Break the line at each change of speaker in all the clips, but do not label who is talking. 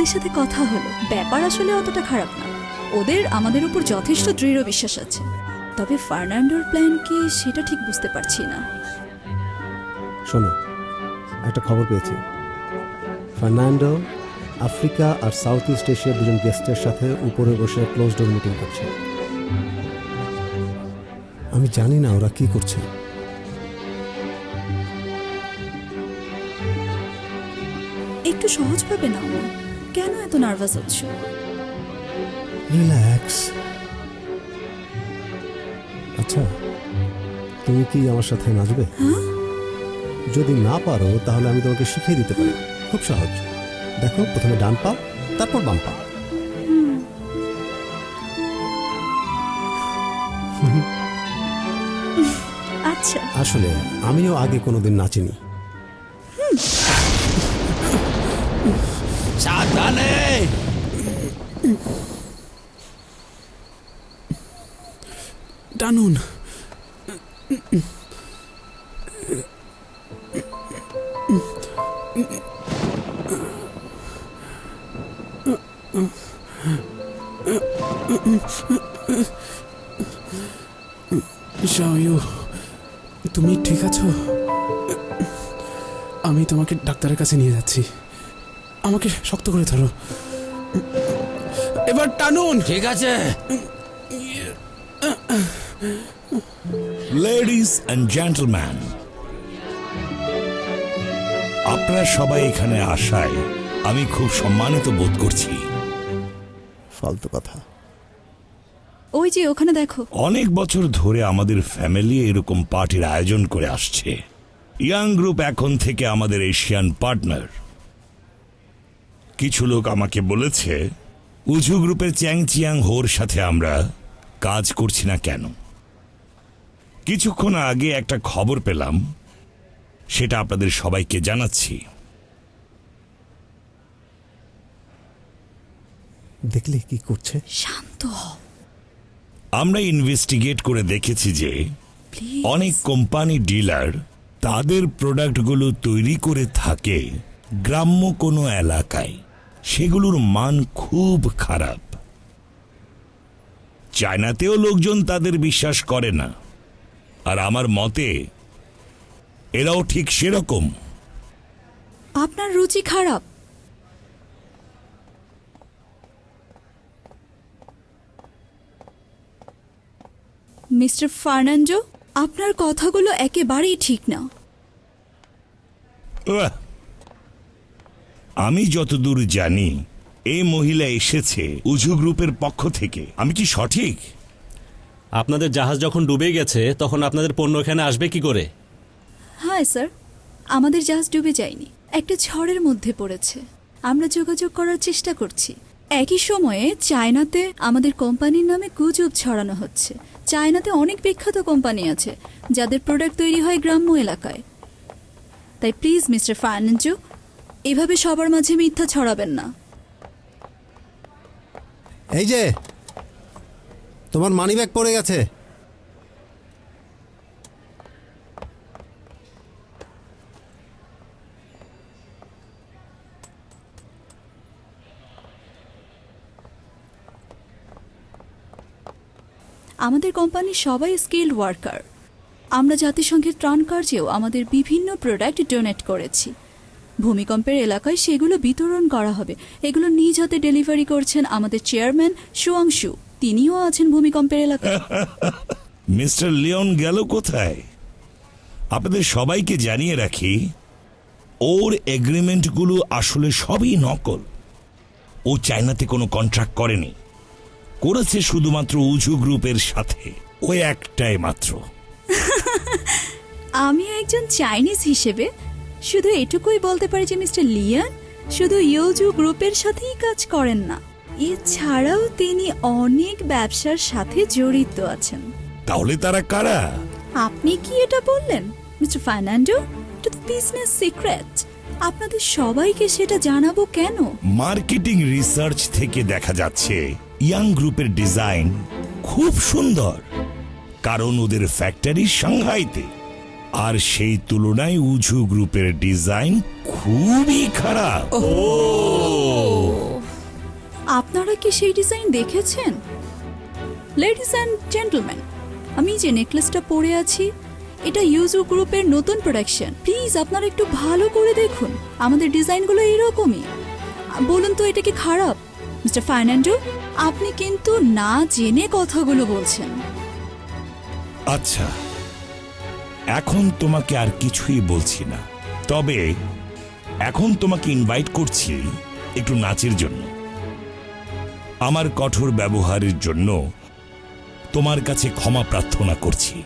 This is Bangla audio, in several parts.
ওদের সাথে কথা হলো। ব্যাপার আসলে অতটা খারাপ না। ওদের আমাদের উপর যথেষ্ট দৃঢ় বিশ্বাস আছে। তবে ফার্নান্ডোর প্ল্যান কি সেটা ঠিক বুঝতে পারছি না।
শোনো একটা খবর পেয়েছি। ফার্নান্ডো আফ্রিকা আর সাউথ ইস্ট এশিয়ার দুজন গেস্টের সাথে উপরে বসে ক্লোজ ডোর মিটিং করছে। আমি জানি না ওরা কি করছে।
একটু সহজভাবে নাও। না কেন এত নার্ভাস হচ্ছ?
রিল্যাক্স আচ্ছা তুমি কি আমার সাথে নাচবে?
হ্যাঁ।
যদি না পারো তাহলে আমি তোমাকে শিখিয়ে দিতে পারি। খুব সহজ। দেখো প্রথমে ডান পা তারপর বাম পা।
আচ্ছা।
আসলে আমিও আগে কোনোদিন নাচিনি।
টানুন শাওয়ু তুমি ঠিক আছো? আমি তোমাকে ডাক্তারের কাছে নিয়ে যাচ্ছি। আমাকে শক্ত করে ধরো। এবার টানুন। ঠিক আছে।
লেডিস অ্যান্ড জেন্টলম্যান আপনারা সবাই এখানে আসায় আমি খুব সম্মানিত বোধ করছি।
ফালতু কথা।
ওই যে ওখানে দেখো।
অনেক বছর ধরে আমাদের ফ্যামিলি এরকম পার্টির আয়োজন করে আসছে। ইয়াং গ্রুপ এখন থেকে আমাদের এশিয়ান পার্টনার কিছু লোক আমাকে বলেছে উজু গ্রুপের চ্যাং চিয়াং হোর সাথে আমরা কাজ করছি না কেন? কিছুক্ষণ আগে একটা খবর পেলাম সেটা আপনাদের সবাইকে জানাচ্ছি।
দেখলে কি করছে?
শান্ত হও
আমরা ইনভেস্টিগেট করে দেখেছি যে অনেক কোম্পানি ডিলার তাদের প্রোডাক্টগুলো তৈরি করে থাকে গ্রাম্য কোনো এলাকায়। সেগুলোর মান খুব খারাপ। চায়নাতেও লোকজন তাদের বিশ্বাস করে না। আর আমার মতে এরাও ঠিক সেরকম।
আপনার রুচি খারাপ। মিস্টার ফার্নান্ডো আপনার কথাগুলো একেবারেই ঠিক না।
আমি যতদূর জানি এই মহিলা এসেছে উজু গ্রুপের পক্ষ থেকে। আমি কি সঠিক?
আপনাদের জাহাজ যখন ডুবে গেছে তখন আপনাদের পণ্য এখানে আসবে কি করে?
হ্যাঁ স্যার আমাদের জাহাজ ডুবে যায়নি। একটা ঝড়ের মধ্যে পড়েছে। আমরা যোগাযোগ করার চেষ্টা করছি। একই সময়ে চায়নাতে আমাদের কোম্পানির নামে গুজব ছড়ানো হচ্ছে। চায়নাতে অনেক বিখ্যাত কোম্পানি আছে যাদের প্রোডাক্ট তৈরি হয় গ্রাম্য এলাকায়। তাই প্লিজ মিস্টার ফার্নান্জু এভাবে সবার মাঝে মিথ্যা ছড়াবেন না।
এই যে তোমার মানিব্যাগ পড়ে গেছে।
আমাদের কোম্পানির সবাই স্কিল্ড ওয়ার্কার আমরা জাতিসংঘের ত্রাণ কার্যেও আমাদের বিভিন্ন প্রোডাক্ট ডোনেট করেছি। ভূমিকম্পের এলাকায় সেগুলো বিতরণ করা হবে। এগুলো নিজ হাতে ডেলিভারি করছেন আমাদের চেয়ারম্যান সুয়াংশু। তিনিও আছেন ভূমিকম্পের এলাকায়।
মিস্টার লিওন গেল কোথায়? আপনাদের সবাইকে জানিয়ে রাখি ওর এগ্রিমেন্টগুলো আসলে সবই নকল। ও চায়নাতে কোনো কন্ট্রাক্ট করেনি। করেছে শুধুমাত্র উজু গ্রুপের সাথে। ওই একটাই মাত্র।
আমি একজন চাইনিজ হিসেবে শুধু এটুকুই বলতে পারি যে মিস্টার লিয়ান শুধু ইয়োজু গ্রুপের সাথেই কাজ করেন না এছাড়াও তিনি অনেক ব্যবসার সাথে জড়িত আছেন।
তাহলে তারা কারা?
আপনি কি এটা বললেন? মিস্টার ফার্নান্ডো এটা তো বিজনেস সিক্রেট আপনাদের সবাইকে সেটা জানাব কেন?
মার্কেটিং রিসার্চ থেকে দেখা যাচ্ছে ইয়াং গ্রুপের ডিজাইন খুব সুন্দর। কারণ ওদের ফ্যাক্টরি সাংহাইতে। আর সেই তুলনায় উজু গ্রুপের ডিজাইন খুবই খারাপ।
আপনারা কি সেই ডিজাইন দেখেছেন? লেডিস অ্যান্ড জেন্টলম্যান আমি যে নেকলেসটা পরে আছি এটা ইউজু গ্রুপের নতুন প্রোডাকশন প্লিজ আপনারা একটু ভালো করে দেখুন। আমাদের ডিজাইনগুলো এইরকমই বলুন তো এটা কি খারাপ? মিস্টার ফার্নান্ডো আপনি কিন্তু না জেনে কথাগুলো বলছেন।
আচ্ছা এখন তোমাকে আর কিছুই বলছি না। তবে এখন তোমাকে ইনভাইট করছি একটু নাচের জন্য। আমার কঠোর ব্যবহারের জন্য তোমার কাছে ক্ষমা প্রার্থনা করছি।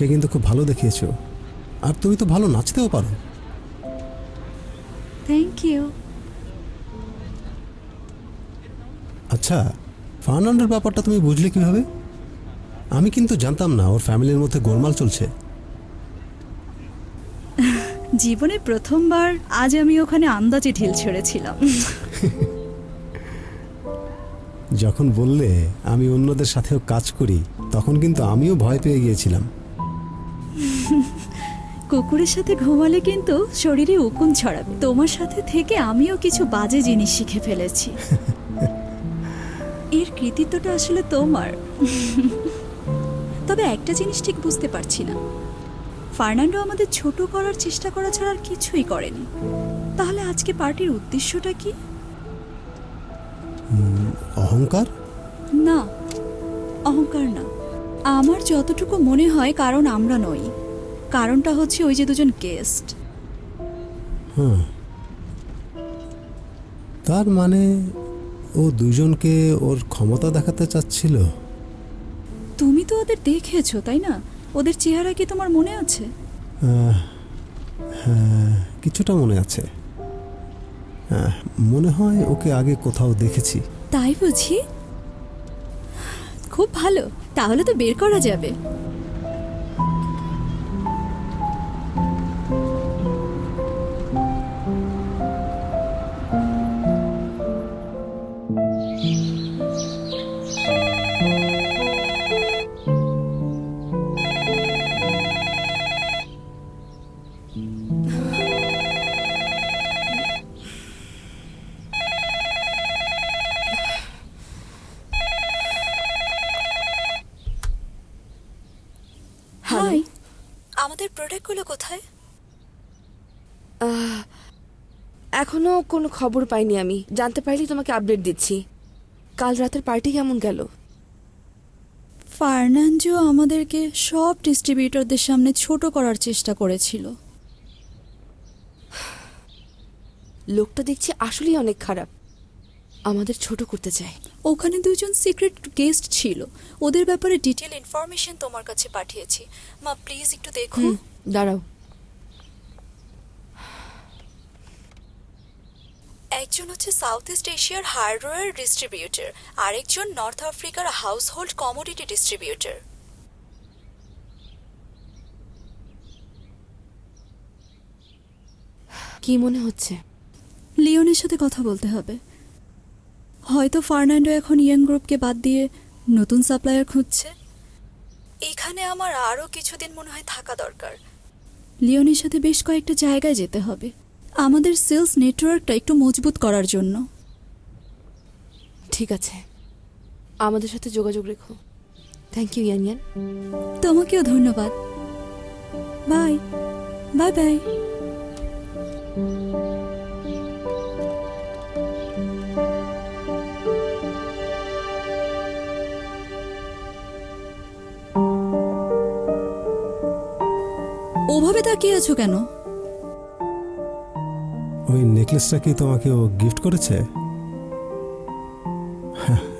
আজকে কিন্তু খুব ভালো দেখিয়েছো। আর তুমি তো ভালো নাচতেও পারো।
থ্যাংক ইউ
আচ্ছা ফার্নান্ডোর ব্যাপারটা তুমি বুঝলে কীভাবে? আমি কিন্তু জানতাম না ওর ফ্যামিলির মধ্যে গোলমাল চলছে।
জীবনে প্রথমবার আজ আমি ওখানে আন্দাজে ঢিল ছেড়েছিলাম।
যখন বললে আমি অন্যদের সাথেও কাজ করি তখন কিন্তু আমিও ভয় পেয়ে গিয়েছিলাম।
কুকুরের সাথে ঘুমালে কিন্তু শরীরে উকুন ছড়াবে। তোমার সাথে থেকে আমিও কিছু বাজে জিনিস শিখে ফেলেছি। এর কৃতিত্বটা আসলে তোমার। তবে একটা জিনিস ঠিক বুঝতে পারছি না। ফার্নান্ডো আমাদের ছোট করার চেষ্টা করা ছাড়া আর কিছুই করেনি। তাহলে আজকে পার্টির উদ্দেশ্যটা কি?
অহংকার?
না অহংকার না। আমার যতটুকু মনে হয় কারণ আমরা নই। কারণটা হচ্ছে ওই যে দুজন গেস্ট।
হুম। তার মানে ও দুজনকে ওর ক্ষমতা দেখাতে চাচ্ছিল?
তুমি তো ওদের দেখেছ তাই না? ওদের চেহারা কি তোমার মনে আছে?
হ্যাঁ কিছুটা মনে আছে। মনে হয় ওকে আগে কোথাও দেখেছি।
তাই বুঝি? খুব ভালো তাহলে তো বের করা যাবে।
খবর পাইনি আমি। জানতে পারলেই তোমাকে আপডেট দিচ্ছি। কাল রাতের পার্টি কেমন গেল?
ফার্নান্ডো আমাদেরকে সব ডিস্ট্রিবিউটরদের সামনে ছোট করার চেষ্টা করেছিল।
লোকটা দেখছি আসলেই অনেক খারাপ। আমাদের ছোট করতে চায়।
ওখানে দুজন সিক্রেট গেস্ট ছিল। ওদের ব্যাপারে ডিটেল ইনফরমেশন তোমার কাছে পাঠিয়েছি। মা প্লিজ একটু দেখো
হুম দাঁড়াও।
একজন হচ্ছে সাউথ ইস্ট এশিয়ার হার্ডওয়্যার ডিস্ট্রিবিউটর আরেকজন নর্থ আফ্রিকার হাউস হোল্ড কমোডিটি ডিস্ট্রিবিউটর
কি মনে হচ্ছে?
লিওনের সাথে কথা বলতে হবে। হয়তো ফার্নান্ডো এখন ইয়াং গ্রুপকে বাদ দিয়ে নতুন সাপ্লায়ার খুঁজছে। এখানে আমার আরও কিছুদিন মনে হয় থাকা দরকার। লিওনের সাথে বেশ কয়েকটা জায়গায় যেতে হবে। আমাদের সেলস নেটওয়ার্কটা একটু মজবুত করার জন্য।
ঠিক আছে। আমাদের সাথে যোগাযোগ রেখো। থ্যাংক ইউ ইয়ান ইয়ান
তোমাকেও ধন্যবাদ। বাই। Bye bye. ওভাবে তাকিয়ে আছো কেন?
ওই নেকলেসটা কি তোমাকে ও গিফট করেছে?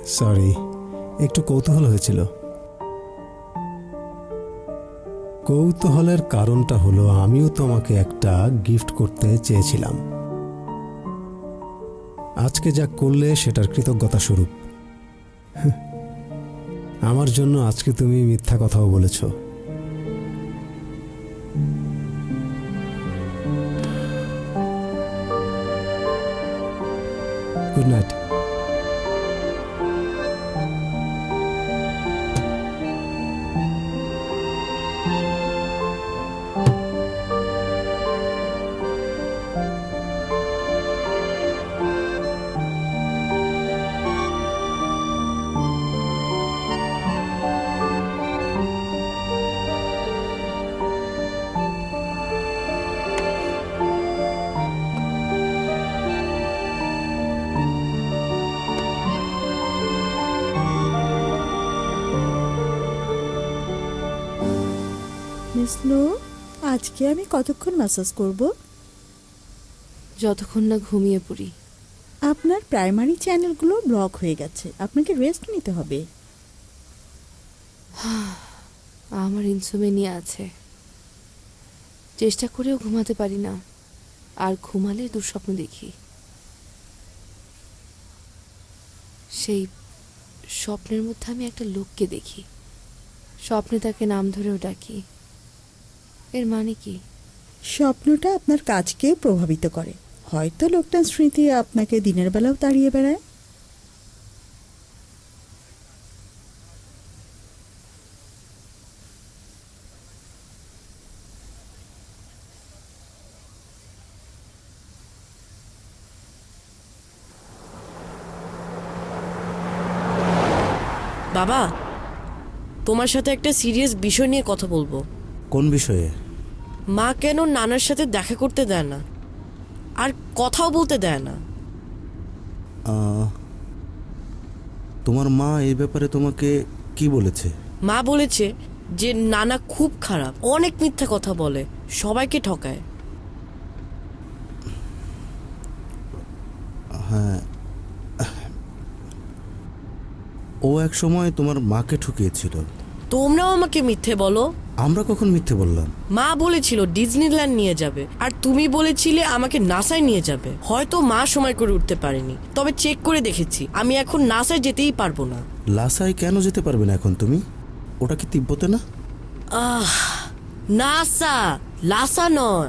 সরি একটু কৌতূহল হয়েছিল। কৌতূহলের কারণটা হলো আমিও তোমাকে একটা গিফট করতে চেয়েছিলাম। আজকে যা করলে সেটার কৃতজ্ঞতা স্বরূপ। আমার জন্য আজকে তুমি মিথ্যা কথাও বলেছ। Good night.
মিস আজকে আমি কতক্ষণ ম্যাসাজ করব?
যতক্ষণ না ঘুমিয়ে পড়ি।
আপনার প্রাইমারি চ্যানেলগুলো ব্লক হয়ে গেছে। আপনাকে রেস্ট নিতে হবে।
আমার ইনসোমেনিয়া আছে। চেষ্টা করেও ঘুমাতে পারি না। আর ঘুমালে দুঃস্বপ্ন দেখি। সেই স্বপ্নের মধ্যে আমি একটা লোককে দেখি। স্বপ্নে তাকে নাম ধরেও ডাকি। এর মানে কি?
স্বপ্নটা আপনার কাজকে প্রভাবিত করে। হয়তো লোকটার স্মৃতি আপনাকে দিনের বেলাও তাড়িয়ে বেড়ায়।
বাবা তোমার সাথে একটা সিরিয়াস বিষয় নিয়ে কথা বলব।
কোন বিষয়ে?
মা কেন নানার সাথে দেখা করতে দেয় না? আর কথাও বলতে দেয় না?
আহ, তোমার মা এই ব্যাপারে তোমাকে কি বলেছে?
মা বলেছে যে নানা খুব খারাপ অনেক মিথ্যা কথা বলে সবাইকে ঠকায়।
হ্যাঁ। ও এক সময় তোমার মাকে ঠকিয়েছিল।
তোমরাও আমাকে মিথ্যে বলো।
আমরা কখন মিথ্যে বললাম?
মা বলেছিল ডিজনিল্যান্ড নিয়ে যাবে আর তুমি বলেছিলে আমাকে নাসায় নিয়ে যাবে। হয়তো মা সময় করে উঠতে পারেনি তবে চেক করে দেখেছি আমি এখন নাসায় যেতেই পারব না।
লাসায় কেন যেতে পারবে না এখন তুমি? ওটা কি তিব্বতে না?
আহ নাসা লাসা নয়।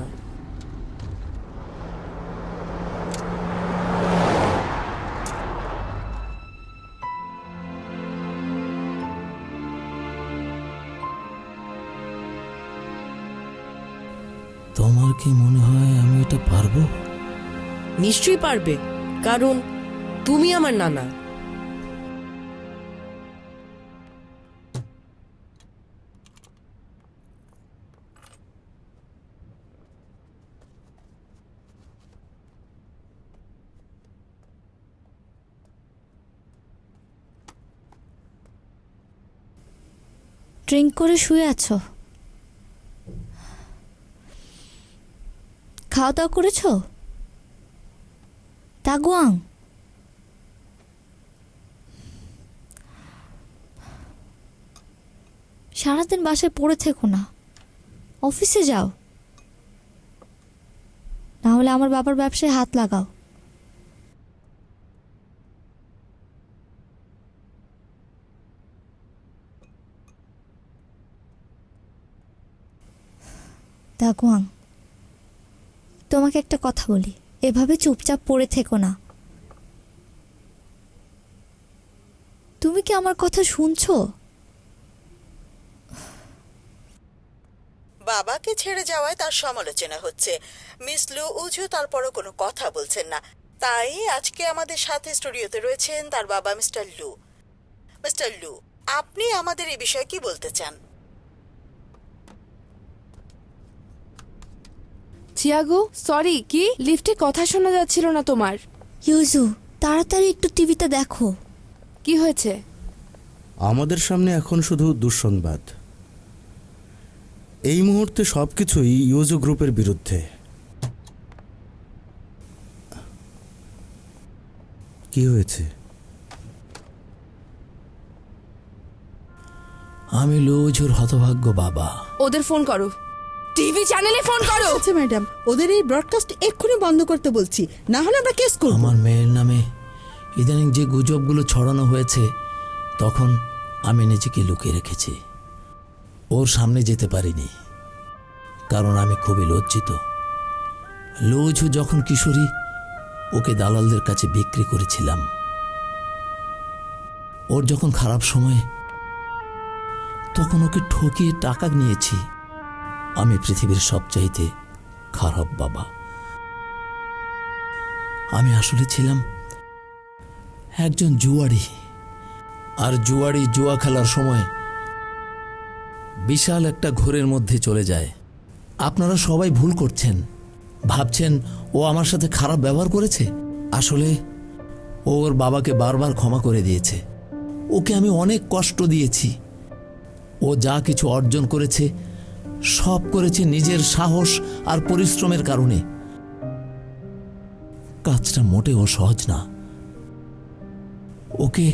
তোমার কি মনে হয় আমি এটা পারব?
নিশ্চয়ই পারবে কারণ তুমি আমার নানা।
ড্রিঙ্ক করে শুয়ে আছো? খাওয়া দাওয়া করেছ? তাগুয়াং। সারাদিন বাসায় পড়ে থেকো না। অফিসে যাও। না হলে আমার বাবার ব্যবসায় হাত লাগাও। দাগুয়াং তোমাকে একটা কথা বলি। এভাবে চুপচাপ পড়ে থেকো না। তুমি কি আমার কথা শুনছো?
বাবাকে ছেড়ে যাওয়ায় তার সমালোচনা হচ্ছে। মিস লু উজু তারপরও কোনো কথা বলছেন না। তাই আজকে আমাদের সাথে স্টুডিওতে রয়েছেন তার বাবা মিস্টার লু। মিস্টার লু, আপনি আমাদের এই বিষয়ে কি বলতে চান?
চিয়াগো সরি কি? লিফটে কথা শোনা যাচ্ছিল না তোমার। ইউজু তাড়াতাড়ি একটু টিভিতে দেখো। কি হয়েছে?
আমাদের সামনে এখন শুধু দুঃসংবাদ। এই মুহূর্তে সবকিছুই ইউজো গ্রুপের বিরুদ্ধে। কি হয়েছে?
আমি লুজুর হতভাগ্য বাবা।
ওদের ফোন করো। টিভি চ্যানেলে ফোন করো।
আচ্ছা ম্যাডাম ওদের এই ব্রডকাস্ট এক্ষুনি বন্ধ করতে বলছি। না হলে আমরা কেস করব।
আমার মেয়ের নামে ইদানিং যে গুজবগুলো ছড়ানো হয়েছে তখন আমি নিজেকে লুকিয়ে রেখেছি। ওর সামনে যেতে পারিনি কারণ আমি খুবই লজ্জিত। লুজু যখন কিশোরী ওকে দালালদের কাছে বিক্রি করেছিলাম। ওর যখন খারাপ সময় তখন ওকে ঠকিয়ে টাকা নিয়েছি। আমি পৃথিবীর সবচাইতে খারাপ বাবা। আমি আসলে ছিলাম একজন জুয়ারি আর জুয়ারি জুয়া খেলার সময় বিশাল একটা ঘোরের মধ্যে চলে যায়। আপনারা সবাই ভুল করছেন। ভাবছেন, ও আমার সাথে খারাপ ব্যবহার করেছে? আসলে, ও ওর বাবাকে বারবার ক্ষমা করে দিয়েছে। ওকে আমি অনেক কষ্ট দিয়েছি। ও যা কিছু অর্জন করেছে সব করেছে নিজের সাহস আর পরিশ্রমের কারণে। কাজটা মোটেও সহজ না। ওকে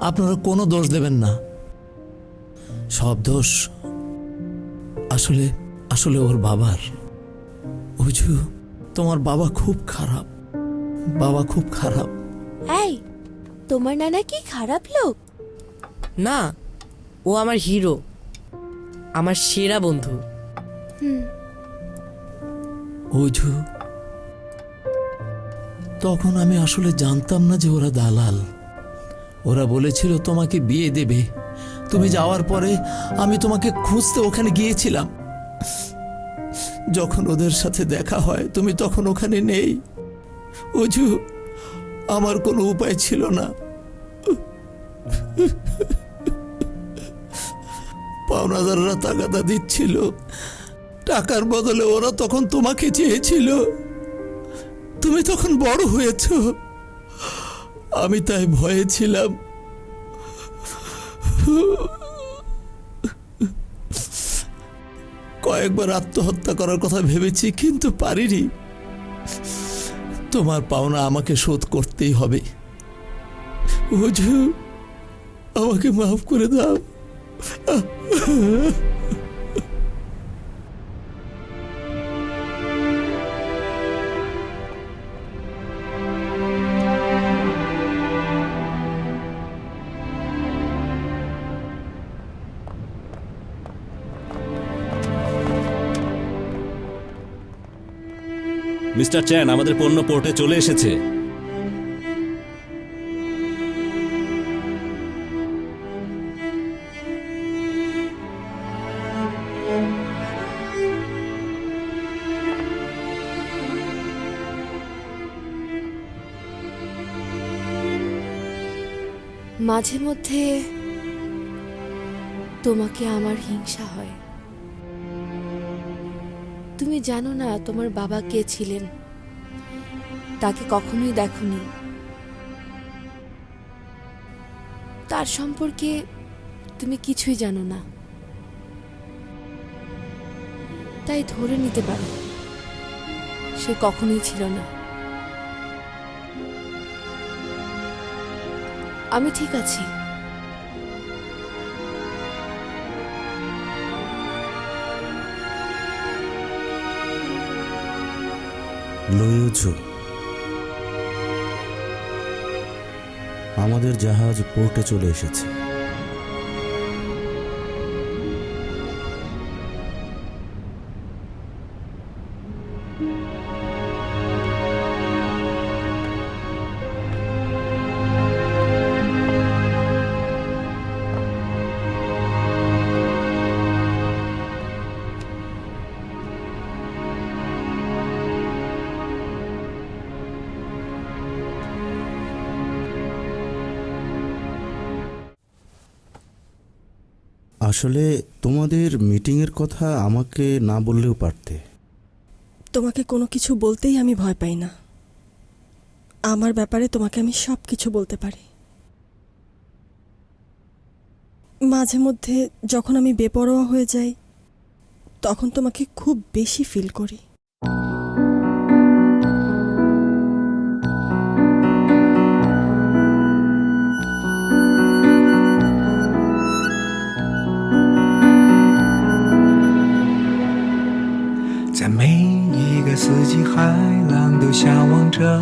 আপনারা কোনো দোষ দেবেন না। সব দোষ আসলে আসলে ওর বাবার। বুঝু তোমার বাবা খুব খারাপ। বাবা খুব খারাপ।
এই তোমার নানা কি খারাপ লোক?
না ও আমার হিরো। আমার সেরা বন্ধু।
বুঝু তখন আমি আসলে জানতাম না যে ওরা দালাল। ওরা বলেছিল তোমাকে বিয়ে দেবে। তুমি যাওয়ার পরে আমি তোমাকে খুঁজতে ওখানে গিয়েছিলাম। যখন ওদের সাথে দেখা হয় তুমি তখন ওখানে নেই। অজু আমার কোনো উপায় ছিল না। পাওনাদাররা তাগাদা দিচ্ছিল। টাকার বদলে ওরা তখন তোমাকে চেয়েছিল। তুমি তখন বড় হয়েছ। আমি তাই ভয়ে ছিলাম। কয়েকবার আত্মহত্যা করার কথা ভেবেছি, কিন্তু পারিনি। তোমার পাওনা আমাকে শোধ করতেই হবে। হুজুর আমাকে মাফ করে দাও।
মিস্টার চ্যান আমাদের পণ্য পোর্টে চলে এসেছে।
মাঝে মধ্যে তোমাকে আমার হিংসা হয়। তুমি জানো না তোমার বাবা কে ছিলেন। তাকে কখনোই দেখনি। তার সম্পর্কে তুমি কিছুই জানো না। তাই ধরে নিতে পারো, সে কখনোই ছিল না। আমি ঠিক আছি।
আমাদের জাহাজ পোর্টে চলে এসেছে। আসলে তোমাদের মিটিংয়ের কথা আমাকে না বললেও পারতে।
তোমাকে কোনো কিছু বলতেই আমি ভয় পাই না। আমার ব্যাপারে তোমাকে আমি সব কিছু বলতে পারি। মাঝে মধ্যে যখন আমি বেপরোয়া হয়ে যাই, তখন তোমাকে খুব বেশি ফিল করি।
海浪都向往着